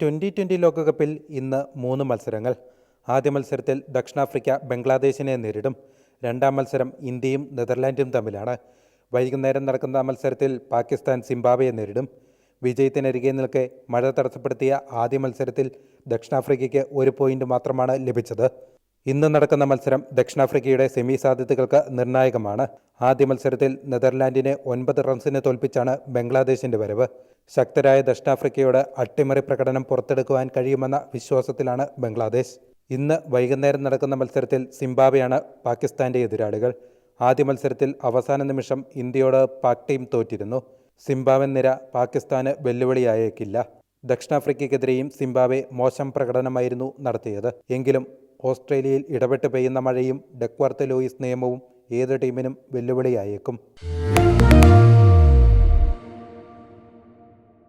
Twenty twenty ലോകകപ്പിൽ ഇന്ന് മൂന്ന് മത്സരങ്ങൾ. ആദ്യ മത്സരത്തിൽ ദക്ഷിണാഫ്രിക്ക ബംഗ്ലാദേശിനെ നേരിടും. രണ്ടാം മത്സരം ഇന്ത്യയും നെതർലാൻഡും തമ്മിലാണ്. വൈകുന്നേരം നടക്കുന്ന മത്സരത്തിൽ പാകിസ്ഥാൻ സിംബാബ്വെയെ നേരിടും. വിജയത്തിനരികെ നിൽക്കെ മഴ തടസ്സപ്പെടുത്തിയ ആദ്യ മത്സരത്തിൽ ദക്ഷിണാഫ്രിക്കയ്ക്ക് ഒരു പോയിന്റ് മാത്രമാണ് ലഭിച്ചത്. ഇന്ന് നടക്കുന്ന മത്സരം ദക്ഷിണാഫ്രിക്കയുടെ സെമി സാധ്യതകൾക്ക് നിർണായകമാണ്. ആദ്യ മത്സരത്തിൽ നെതർലാൻഡിനെ ഒൻപത് റൺസിന് തോൽപ്പിച്ചാണ് ബംഗ്ലാദേശിന്റെ വരവ്. ശക്തരായ ദക്ഷിണാഫ്രിക്കയോട് അട്ടിമറി പ്രകടനം പുറത്തെടുക്കുവാൻ കഴിയുമെന്ന വിശ്വാസത്തിലാണ് ബംഗ്ലാദേശ്. ഇന്ന് വൈകുന്നേരം നടക്കുന്ന മത്സരത്തിൽ സിംബാബെയാണ് പാകിസ്ഥാന്റെ എതിരാളികൾ. ആദ്യ മത്സരത്തിൽ അവസാന നിമിഷം ഇന്ത്യയോട് പാക് ടീം തോറ്റിരുന്നു. സിംബാബ്വൻ നിര പാകിസ്ഥാന് വെല്ലുവിളിയായേക്കില്ല. ദക്ഷിണാഫ്രിക്കയ്ക്കെതിരെയും സിംബാബെ മോശം പ്രകടനമായിരുന്നു നടത്തിയത്. എങ്കിലും ഓസ്ട്രേലിയയിൽ ഇടപെട്ട് പെയ്യുന്ന മഴയും ഡെക്വർത്ത് ലൂയിസ് നിയമവും ഏത് ടീമിനും വെല്ലുവിളിയായേക്കും.